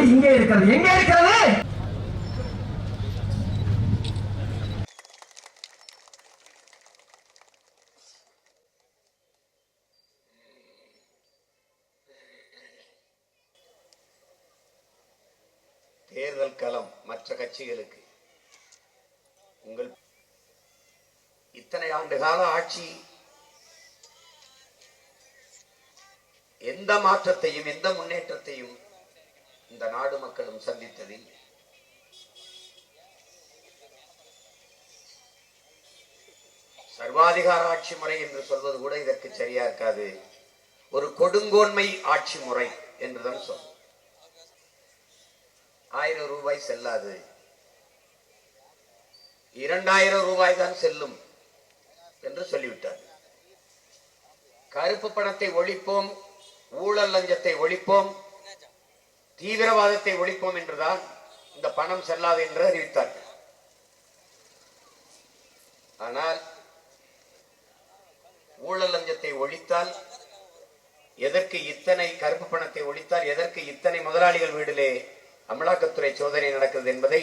இங்கே இருக்கிறது. எங்கே இருக்கிறது? தேர்தல் களம் மற்ற கட்சிகளுக்கு. உங்கள் இத்தனை ஆண்டு கால ஆட்சி எந்த மாற்றத்தையும் எந்த முன்னேற்றத்தையும் இந்த நாடு மக்களும் சந்தித்ததில் சர்வாதிகார ஆட்சி முறை என்று சொல்வது கூட இதற்கு சரியா இருக்காது. ஒரு கொடுங்கோன்மை ஆட்சி முறை என்றுதான் சொல்லும். ஆயிரம் ரூபாய் செல்லாது. இரண்டாயிரம் ரூபாய் தான் செல்லும் என்று சொல்லிவிட்டார். கருப்பு பணத்தை ஒழிப்போம் ஊழல் லஞ்சத்தை ஒழிப்போம் தீவிரவாதத்தை ஒழிப்போம் என்றுதான் இந்த பணம் செல்லாது என்று அறிவித்தார்கள். ஆனால் ஊழல் லஞ்சத்தை ஒழித்தால் எதற்கு இத்தனை கருப்பு பணத்தை ஒழித்தால் எதற்கு இத்தனை முதலாளிகள் வீடிலே அமலாக்கத்துறை சோதனை நடக்கிறது என்பதை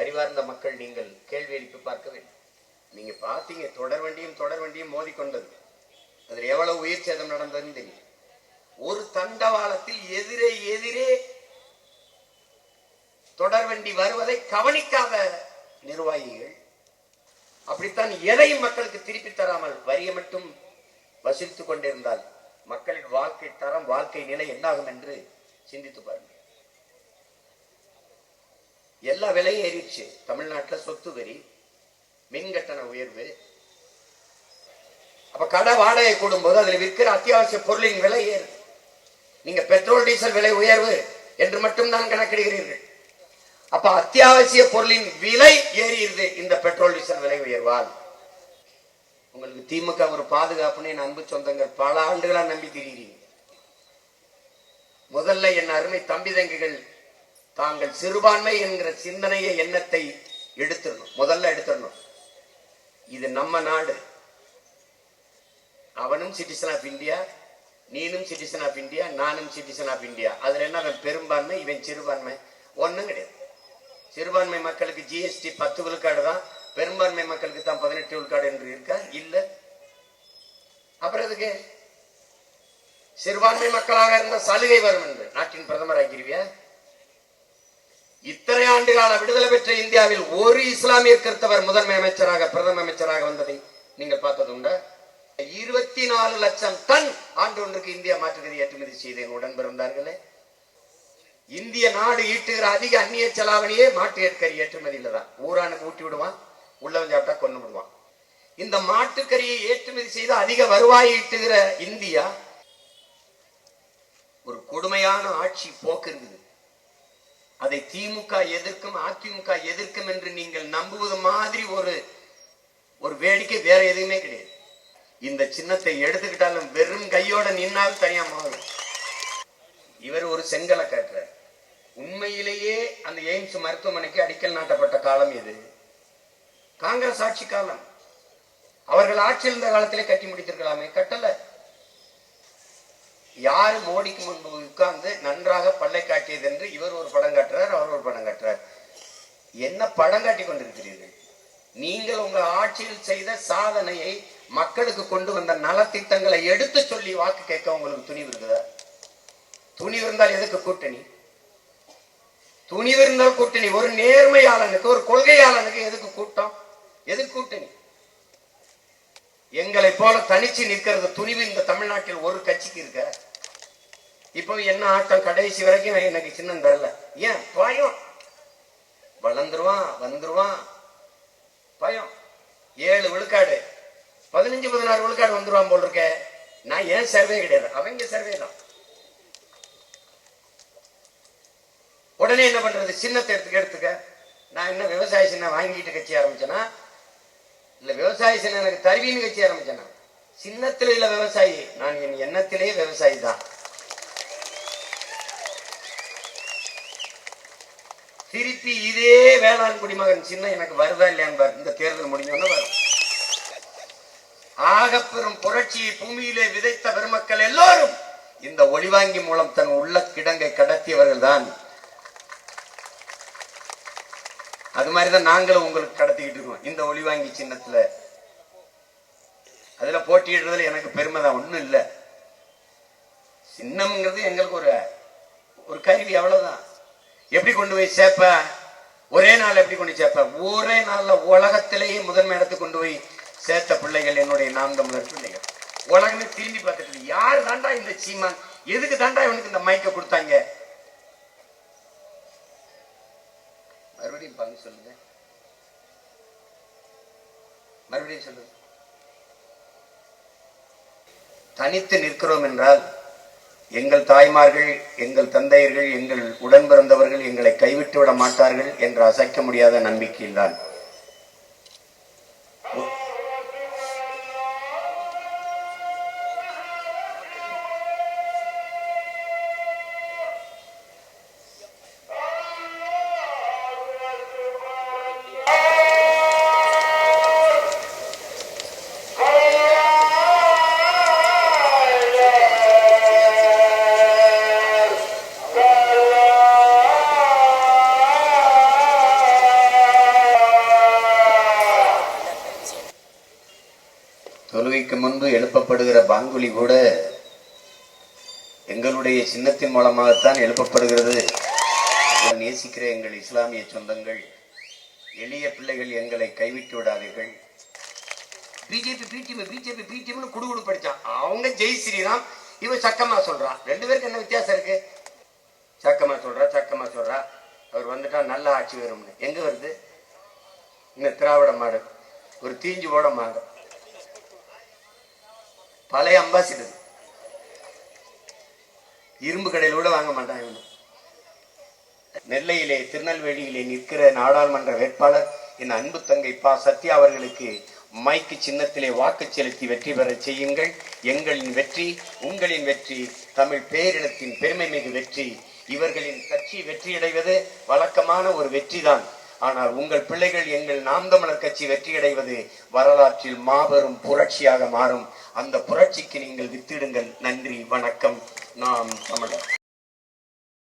அறிவார்ந்த மக்கள் நீங்கள் கேள்வி எழுப்பி பார்க்க வேண்டும். நீங்க பார்த்தீங்க தொடர் வண்டியும் தொடர் வண்டியும் மோதிக்கொண்டது. அதில் எவ்வளவு உயிர் சேதம் நடந்ததுன்னு தெரியும். ஒரு தண்டவாளத்தில் எதிரே எதிரே தொடர் வண்டி வருவதை கவனிக்காத நிர்வாகிகள் அப்படித்தான் எதையும் மக்களுக்கு திருப்பி தராமல் வரியை மட்டும் வசூலித்துக் கொண்டிருந்தால் மக்களின் வாழ்க்கை தரம் வாழ்க்கை நிலை என்னாகும் என்று சிந்தித்து பாருங்கள். எல்லா விலையும் ஏறிடுச்சு. தமிழ்நாட்டுல சொத்து வரி மின் கட்டண உயர்வு. அப்ப கடை வாடகை கூடும் போது அதில் விற்கிற அத்தியாவசிய பொருளின் விலை ஏறுது. நீங்க பெட்ரோல் டீசல் விலை உயர்வு என்று மட்டும் தான் கணக்கிடுகிறீர்கள். அப்ப அத்தியாவசிய பொருளின் விலை ஏறியிருது இந்த பெட்ரோல் டீசல் விலை உயர்வால். உங்களுக்கு திமுக ஒரு பாதுகாப்புன்னு என் அன்பு சொந்தங்கள் பல ஆண்டுகளா நம்பி திரிகிறீங்க. முதல்ல என் அருமை தம்பி தங்கிகள் தாங்கள் சிறுபான்மை என்கிற சிந்தனைய எண்ணத்தை எடுத்துடணும். முதல்ல எடுத்துடணும். இது நம்ம நாடு. அவனும் சிட்டிசன் ஆஃப் இந்தியா நீனும் சிட்டிசன் ஆஃப் இந்தியா நானும் சிட்டிசன் ஆஃப் இந்தியா அதில் என்ன அவன் பெரும்பான்மை? இவன் சிறுபான்மை. ஒன்றும் கிடையாது. சிறுபான்மை மக்களுக்கு ஜிஎஸ்டி பத்து விழுக்காடு தான். பெரும்பான்மை மக்களுக்கு தான் பதினெட்டு விழுக்காடு என்று இருக்கா இல்லை. அப்புறம் எதுக்கு? சிறுபான்மை மக்களாக இருந்த சலுகை வரும் என்று. நாட்டின் பிரதமர் ஆக்கிருவியா இத்தனை ஆண்டுகால விடுதலை பெற்ற இந்தியாவில் ஒரு இஸ்லாமிய கிறிஸ்தவர் முதன்மை அமைச்சராக பிரதம அமைச்சராக வந்ததை நீங்கள் பார்த்தது உண்டா? இருபத்தி நாலு லட்சம் டன் ஆண்டு ஒன்றுக்கு இந்தியா மாற்றுகிறது ஏற்றுமதி செய்த உடன் பிறந்தார்களே இந்திய நாடு ஈட்டுகிற அதிக அந்நிய செலாவணியே மாட்டு ஏற்கறி ஏற்றுமதியில தான் ஊரானுக்கு ஊட்டி விடுவான் உள்ளவன் சாப்பிட்டா கொண்டு விடுவான். இந்த மாட்டுக்கறியை ஏற்றுமதி செய்து அதிக வருவாய் ஈட்டுகிற இந்தியா ஒரு கொடுமையான ஆட்சி போக்கு இருக்குது. அதை திமுக எதிர்க்கும் அதிமுக எதிர்க்கும் என்று நீங்கள் நம்புவது மாதிரி ஒரு ஒரு வேடிக்கை வேற எதுவுமே கிடையாது. இந்த சின்னத்தை எடுத்துக்கிட்டாலும் வெறும் கையோட நின்னால் தனியா மாறும். இவர் ஒரு செங்கலை காட்டுறார். உண்மையிலேயே அந்த எய்ம்ஸ் மருத்துவமனைக்கு அடிக்கல் நாட்டப்பட்ட காலம் எது? காங்கிரஸ் ஆட்சி காலம். அவர்கள் ஆட்சியில் இருந்த காலத்திலே கட்டி முடித்திருக்கலாமே கட்டல. யாரு மோடிக்கு முன்பு உட்கார்ந்து நன்றாக பல்லை காட்டியது என்று இவர் ஒரு படம் காட்டுறார் அவர் ஒரு படம் காட்டுறார். என்ன படம் காட்டி கொண்டிருக்கிறீர்கள்? நீங்கள் உங்கள் ஆட்சியில் செய்த சாதனையை மக்களுக்கு கொண்டு வந்த நலத்திட்டங்களை எடுத்து சொல்லி வாக்கு கேட்க உங்களுக்கு துணிவு இருக்குதா? துணிவு இருந்தால் எதுக்கு கூட்டணி? துணிவு இருந்தால் கூட்டணி. ஒரு நேர்மையாளனுக்கு ஒரு கொள்கையாளனுக்கு எதுக்கு கூட்டம்? எதுக்கு கூட்டணி? எங்களை போல தனிச்சு நிற்கிறது துணிவு இந்த தமிழ்நாட்டில் ஒரு கட்சிக்கு இருக்க? இப்போ என்ன ஆட்டம் கடைசி வரைக்கும் எனக்கு சின்னம் தரல. ஏன்? பயம். வளர்ந்துருவான் வந்துருவான். பயம். ஏழு விழுக்காடு. பதினஞ்சு பதினாறு விழுக்காடு வந்துருவான் போல் இருக்க நான் ஏன் சர்வே கிடையாது? அவங்க சர்வே தான். உடனே என்ன பண்றது? சின்னத்தை எடுத்துக்க எடுத்துக்க. நான் என்ன விவசாய சின்ன வாங்கிட்டு கட்சி ஆரம்பிச்சேன்னா இல்ல விவசாய சின்ன எனக்கு தருவின்னு கட்சி ஆரம்பிச்சேனா? சின்னத்துல இல்ல விவசாயி. நான் என் எண்ணத்திலே விவசாயி தான். திருப்பி இதே வேளாண் குடிமகன் சின்ன எனக்கு வருதா இல்லையான்னு இந்த தேர்தல் முடிஞ்சோன்னா வரும். ஆகப்பெரும் புரட்சியை பூமியிலே விதைத்த பெருமக்கள் எல்லோரும் இந்த ஒளிவாங்கி மூலம் தன் உள்ள கிடங்கை கடத்தியவர்கள் தான் அது மாதிரிதான் நாங்களும் உங்களுக்கு கடத்திக்கிட்டு இருக்கோம். இந்த ஒளிவாங்கி சின்னத்துல. அதுல போட்டியிடுறதுல எனக்கு பெருமை தான். ஒண்ணும் இல்லை. சின்னம்ங்கிறது எங்களுக்கு ஒரு ஒரு கருவி அவ்வளவுதான். எப்படி கொண்டு போய் சேர்ப்ப? ஒரே நாள் எப்படி கொண்டு சேர்ப்ப? ஒரே நாள்ல உலகத்திலேயே முதன்மை இடத்துக்கு கொண்டு போய் சேர்த்த பிள்ளைகள் என்னுடைய நாம் தமிழர் பிள்ளைகள். உலகமே திரும்பி பார்த்துட்டு யார் தாண்டா இந்த சீமான்? எதுக்கு தாண்டா இவனுக்கு இந்த மைக்க கொடுத்தாங்க? மறுபடியும் பங்கு சொல்லுங்க. மறுபடியும் சொல்லுங்க. தனித்து நிற்கிறோம் என்றால் எங்கள் தாய்மார்கள் எங்கள் தந்தையர்கள் எங்கள் உடன் பிறந்தவர்கள் எங்களை கைவிட்டு விட மாட்டார்கள் என்று அசைக்க முடியாத நம்பிக்கையில்தான். தொழுகைக்கு முன்பு எழுப்பப்படுகிற பாங்குலி கூட எங்களுடைய சின்னத்தின் மூலமாகத்தான் எழுப்பப்படுகிறது. நான் நேசிக்கிற எங்கள் இஸ்லாமிய சொந்தங்கள் எளிய பிள்ளைகள் எங்களை கைவிட்டு விடாதீர்கள். பிஜேபி பிடிஎம் பிஜேபி பிடிஎம்னு குடுகுடு படிச்சான். அவங்க ஜெய் ஸ்ரீராம் இவன் சக்கமா சொல்றான் ரெண்டு பேருக்கு என்ன வித்தியாசம் இருக்கு? சக்கமா சொல்றா சக்கமா சொல்றா. அவர் வந்துட்டா நல்ல ஆட்சி வரும்னு. எங்க வருது? இந்த திராவிட மாடு ஒரு தீஞ்சு போட மாடு பழைய அம்பாசிடர். இரும்பு கடையில் கூட வாங்க மாட்டான் இவனு. நெல்லையிலே திருநெல்வேலியிலே நிற்கிற நாடாளுமன்ற வேட்பாளர் என் அன்பு தங்கை பா. சத்யா அவர்களுக்கு மைக்கு சின்னத்திலே வாக்கு செலுத்தி வெற்றி பெற செய்யுங்கள். எங்களின் வெற்றி உங்களின் வெற்றி தமிழ் பேரினத்தின் பெருமை மிகு வெற்றி. இவர்களின் கட்சி வெற்றியடைவது வழக்கமான ஒரு வெற்றிதான். ஆனால் உங்கள் பிள்ளைகள் எங்கள் நாம் தமிழர் கட்சி வெற்றியடைவது வரலாற்றில் மாபெரும் புரட்சியாக மாறும். அந்த புரட்சிக்கு நீங்கள் வித்திடுங்கள். நன்றி வணக்கம். நாம் தமிழர்.